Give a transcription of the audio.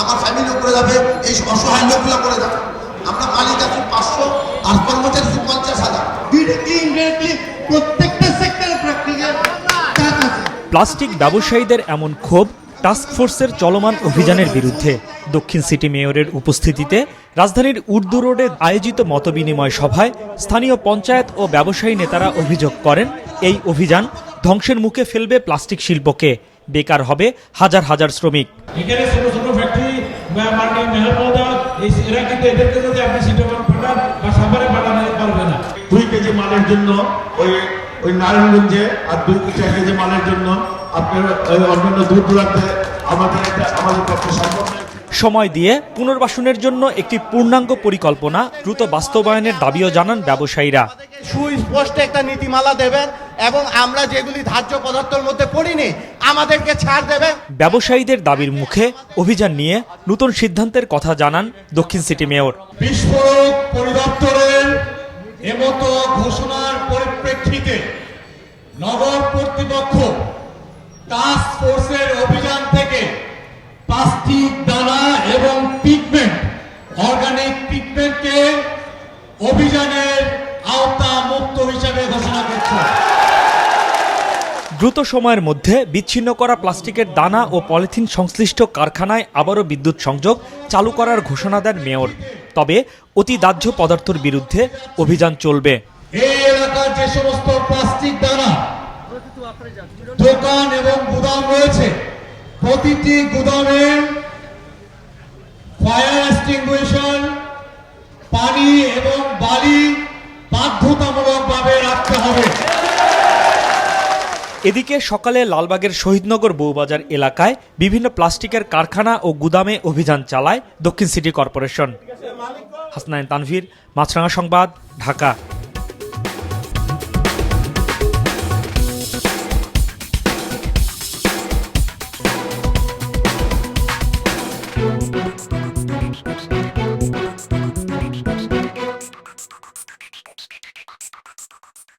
আমার ফ্যামিলি করে যাবে, এই অসহায় লোকগুলো করে যাবে। আমরা মালিক আছি পাঁচশো, আর কর্মচারী আছি পঞ্চাশ হাজার। প্লাস্টিক ব্যবসায়ীদের এমন ক্ষোভ টাস্কফোর্সের চলমান অভিযানের বিরুদ্ধে। দক্ষিণ সিটি মেয়রের উপস্থিতিতে রাজধানীর উর্দু রোডে আয়োজিত মতবিনিময় সভায় স্থানীয় পঞ্চায়েত ও ব্যবসায়ী নেতারা অভিযোগ করেন, এই অভিযান ধ্বংসের মুখে ফেলবে প্লাস্টিক শিল্পকে। বেকার হবে হাজার হাজার শ্রমিক। এখানে ছোট ছোট ফ্যাক্টরি বা মার্কেট মেহরবাদা এই এরা কিন্তু এদেরকে যদি আপনি সিটোমান পাঠান বা সাভারে পাঠানো পারবে না। দুই কেজি মালের জন্য ওই ওই নারায়ণগঞ্জে আর দুই চার কেজি মালের জন্য আপনার অন্যান্য দূর দূরান্তে আমাদের আমাদের পক্ষে সম্ভব সময় দিয়ে পুনর্বাসনের জন্য একটি পূর্ণাঙ্গ পরিকল্পনা দ্রুত বাস্তবায়নের দাবিও জানান ব্যবসায়ীরা। সুস্পষ্ট একটা নীতিমালা দেবেন এবং আমরা যেগুলি ধার্য পদার্থের মধ্যে পড়িনি আমাদেরকে ছাড় দেবে ব্যবসায়ীদের দাবির মুখে অভিযান নিয়ে নতুন সিদ্ধান্তের কথা জানান দক্ষিণ সিটি মেয়র। বিস্ফোরক পরিদপ্তরের এমতো ঘোষণার পরিপ্রেক্ষিতে নগর কর্তৃপক্ষ টাস্ক ফোর্সের অভিযান থেকে প্লাস্টিক দানা এবং পিগমেন্ট অর্গানিক পিগমেন্টকে অভিযানের আওতা মুক্ত হিসাবে ঘোষণা করছে। দ্রুত সময়ের মধ্যে বিচ্ছিন্ন করা প্লাস্টিকের দানা ও পলিথিন সংশ্লিষ্ট কারখানায় আবারও বিদ্যুৎ সংযোগ চালু করার ঘোষণা দেন মেয়র। তবে অতি দাহ্য পদার্থের বিরুদ্ধে অভিযান চলবে। এই এলাকার যে সমস্ত প্লাস্টিক দানা দোকান এবং গুদাম রয়েছে প্রতিটি ফায়ার এদিকে সকালে লালবাগের শহীদনগর বউবাজার এলাকায় বিভিন্ন প্লাস্টিকের কারখানা ও গুদামে অভিযান চালায় দক্ষিণ সিটি কর্পোরেশন। হাসনাইন তানভীর, মাছরাঙা সংবাদ, ঢাকা।